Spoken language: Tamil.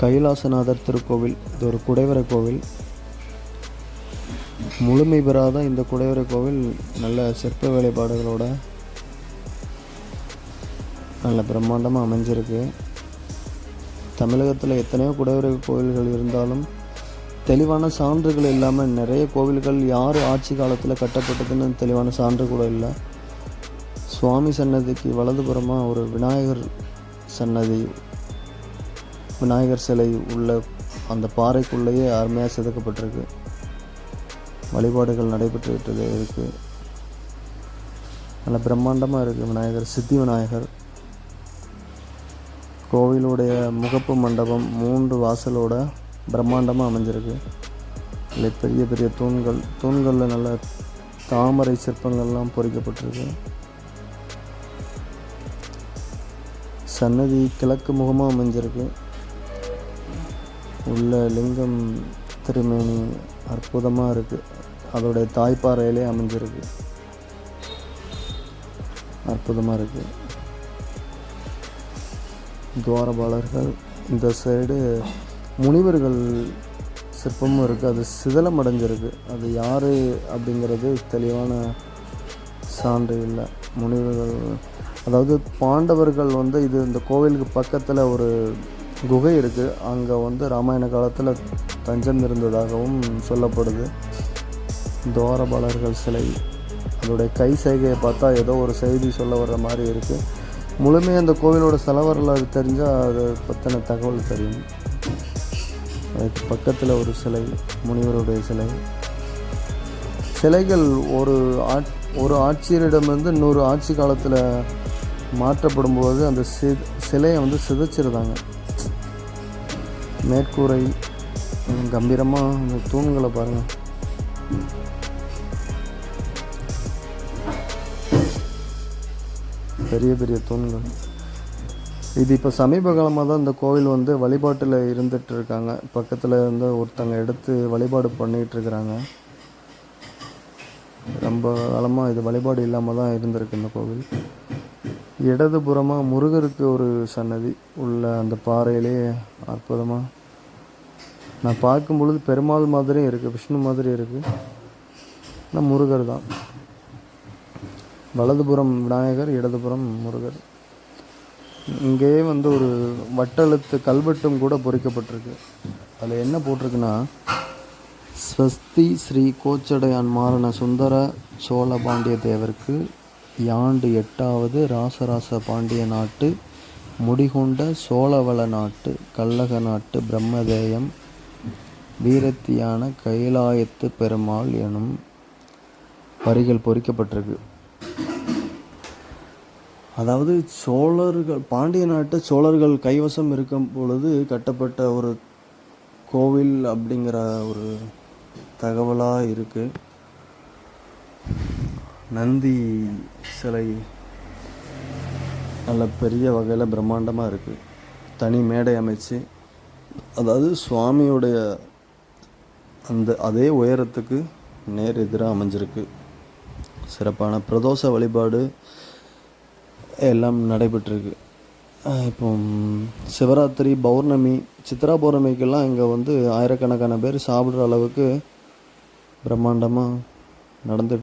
கைலாசநாதர் திருக்கோவில் இது ஒரு குடைவரை கோவில். முழுமை பெறாத இந்த குடைவரை கோவில் நல்ல சிற்ப வேலைப்பாடுகளோட நல்ல பிரம்மாண்டமாக அமைஞ்சிருக்கு. தமிழகத்தில் எத்தனையோ குடைவரை கோவில்கள் இருந்தாலும் தெளிவான சான்றுகள் இல்லாமல் நிறைய கோவில்கள் யார் ஆட்சி காலத்தில் கட்டப்பட்டதுன்னு தெளிவான சான்று கூட இல்லை. சுவாமி சன்னதிக்கு வலதுபுறமாக ஒரு விநாயகர் சன்னதி விநாயகர் சிலை உள்ள அந்த பாறைக்குள்ளேயே அருமையாக செதுக்கப்பட்டிருக்கு. வழிபாடுகள் நடைபெற்றுக்கிட்டு இருக்குது நல்ல பிரம்மாண்டமாக இருக்குது விநாயகர் சித்தி விநாயகர். கோவிலுடைய முகப்பு மண்டபம் மூன்று வாசலோட பிரம்மாண்டமாக அமைஞ்சிருக்கு. இல்லை பெரிய பெரிய தூண்கள் தூண்களில் நல்ல தாமரை சிற்பங்கள்லாம் பொறிக்கப்பட்டிருக்கு. சன்னதி கிழக்கு முகமாக அமைஞ்சிருக்கு. உள்ள லிங்கம் திருமேனி அற்புதமாக இருக்குது அதோடைய தாய்ப்பாறையிலே அமைஞ்சிருக்கு. அற்புதமாக இருக்குது துவாரபாலர்கள் இந்த சைடு முனிவர்கள் சிற்பமும் இருக்குது அது சிதலம் அடைஞ்சிருக்கு. அது யார் அப்படிங்கிறது தெளிவான சான்று இல்லை. முனிவர்கள் அதாவது பாண்டவர்கள் வந்து இது இந்த கோவிலுக்கு பக்கத்தில் ஒரு குகை இருக்குது அங்கே வந்து ராமாயண காலத்தில் தஞ்சம் இருந்ததாகவும் சொல்லப்படுது. துவாரபாலர்கள் சிலை. அதோடைய கை சைகையை பார்த்தா ஏதோ ஒரு செய்தி சொல்ல வர்ற மாதிரி இருக்குது முழுமையாக அந்த கோவிலோட செலவரில் வரலாறு தெரிஞ்சால் அதை பற்றின தகவல் தெரியும். அதுக்கு பக்கத்தில் ஒரு சிலை முனிவருடைய சிலை. சிலைகள் ஒரு ஆட் ஒரு ஆட்சியரிடமிருந்து இன்னொரு ஆட்சி காலத்தில் மாற்றப்படும் போது அந்த சி சிலையை வந்து சிதைச்சிருந்தாங்க. மேற்கூரை கம்பீரமாக அந்த தூண்களை பாருங்கள் பெரிய பெரிய தூண்கள். இது இப்போ சமீப காலமாக தான் இந்த கோவில் வந்து வழிபாட்டில் இருந்துட்டு இருக்காங்க. பக்கத்தில் இருந்து ஒருத்தங்க எடுத்து வழிபாடு பண்ணிகிட்டு இருக்கிறாங்க. ரொம்ப காலமாக இது வழிபாடு இல்லாமல் தான் இருந்திருக்கு இந்த கோவில். இடதுபுறமாக முருகருக்கு ஒரு சன்னதி. உள்ள அந்த பாறையிலே அற்புதமாக நான் பார்க்கும் பொழுது பெருமாள் மாதிரியும் இருக்குது விஷ்ணு மாதிரி இருக்குது ஆனால் முருகர் தான். வலதுபுறம் விநாயகர் இடதுபுறம் முருகர். இங்கேயே வந்து ஒரு வட்டெழுத்து கல்வெட்டும் கூட பொறிக்கப்பட்டிருக்கு. அதில் என்ன போட்டிருக்குன்னா ஸ்வஸ்தி ஸ்ரீ கோச்சடையான் மாறன சுந்தர சோழ பாண்டிய தேவருக்கு யாண்டு எட்டாவது ராசராச பாண்டிய நாட்டு முடிகொண்ட சோழவள நாட்டு கல்லக நாட்டு பிரம்மதேயம் வீரத்தியான கைலாயத்து பெருமாள் எனும் வரிகள் பொறிக்கப்பட்டிருக்கு. அதாவது சோழர்கள் பாண்டிய நாட்டு சோழர்கள் கைவசம் இருக்கும் பொழுது கட்டப்பட்ட ஒரு கோவில் அப்படிங்கிற ஒரு தகவலாக இருக்குது நந்தி சிலை நல்ல பெரிய வகையில் பிரம்மாண்டமாக இருக்குது தனி மேடை அமைச்சு அதாவது சுவாமியுடைய அந்த அதே உயரத்துக்கு நேர் எதிராக அமைஞ்சிருக்கு. சிறப்பான பிரதோஷ வழிபாடு எல்லாம் நடைபெற்றிருக்கு. இப்போ சிவராத்திரி பௌர்ணமி சித்ரா பௌர்ணமிக்கெல்லாம் இங்கே வந்து ஆயிரக்கணக்கான பேர் சாப்பிட்ற அளவுக்கு பிரம்மாண்டமாக நடந்துட்டு